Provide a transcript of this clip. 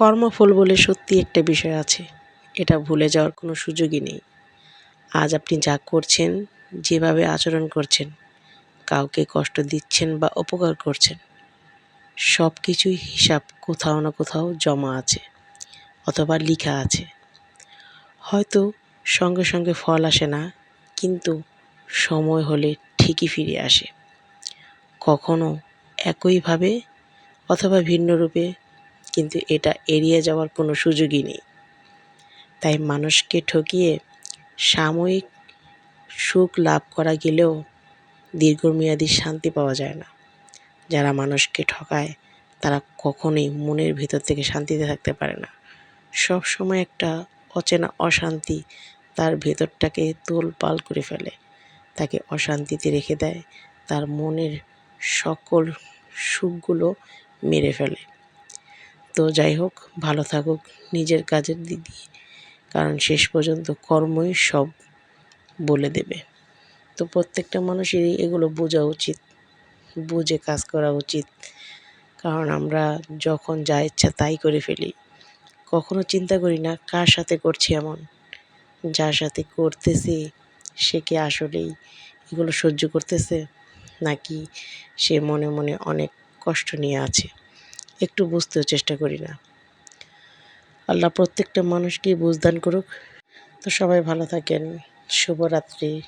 কর্মফল বলে সত্যি একটা বিষয় আছে। এটা ভুলে যাওয়ার কোনো সুযোগই নেই। আজ আপনি যা করছেন, যেভাবে আচরণ করছেন, কাউকে কষ্ট দিচ্ছেন বা উপকার করছেন সব কিছুই হিসাব কোথাও না কোথাও জমা আছে অথবা লিখা আছে। হয়তো সঙ্গে সঙ্গে ফল আসে না, কিন্তু সময় হলে ঠিকই ফিরে আসে। কখনো একইভাবে অথবা ভিন্ন রূপে কিন্তু এটা এড়িয়ে যাওয়ার কোনো সুযোগই নেই। তাই মানুষকে ঠকিয়ে সাময়িক সুখ লাভ করা গেলেও দীর্ঘমেয়াদী শান্তি পাওয়া যায় না। যারা মানুষকে ঠকায়, তারা কখনোই মনের ভিতর থেকে শান্তিতে থাকতে পারে না। সব সময় একটা অচেনা অশান্তি তার ভেতরটাকে তোলপাল করে ফেলে। তাকে অশান্তিতে রেখে দেয়, তার মনের সকল সুখগুলো মেরে ফেলে। তো যাই হোক, ভালো থাকুক নিজের কাজের দিক দিয়ে। কারণ শেষ পর্যন্ত কর্মই সব বলে দেবে। তো প্রত্যেকটা মানুষেরই এগুলো বোঝা উচিত, বুঝে কাজ করা উচিত। কারণ আমরা যখন যা ইচ্ছা তাই করে ফেলি। কখনো চিন্তা করি না কার সাথে করছি এমন। যার সাথে করতেছি, সে কি আসলেই এগুলো সহ্য করতেছে? নাকি সে মনে মনে অনেক কষ্ট নিয়ে আছে? একটু বুঝতেও চেষ্টা করি না। আল্লাহ প্রত্যেকটা মানুষকেই বুঝদান করুক। তো সবাই ভালো থাকেন। শুভরাত্রি।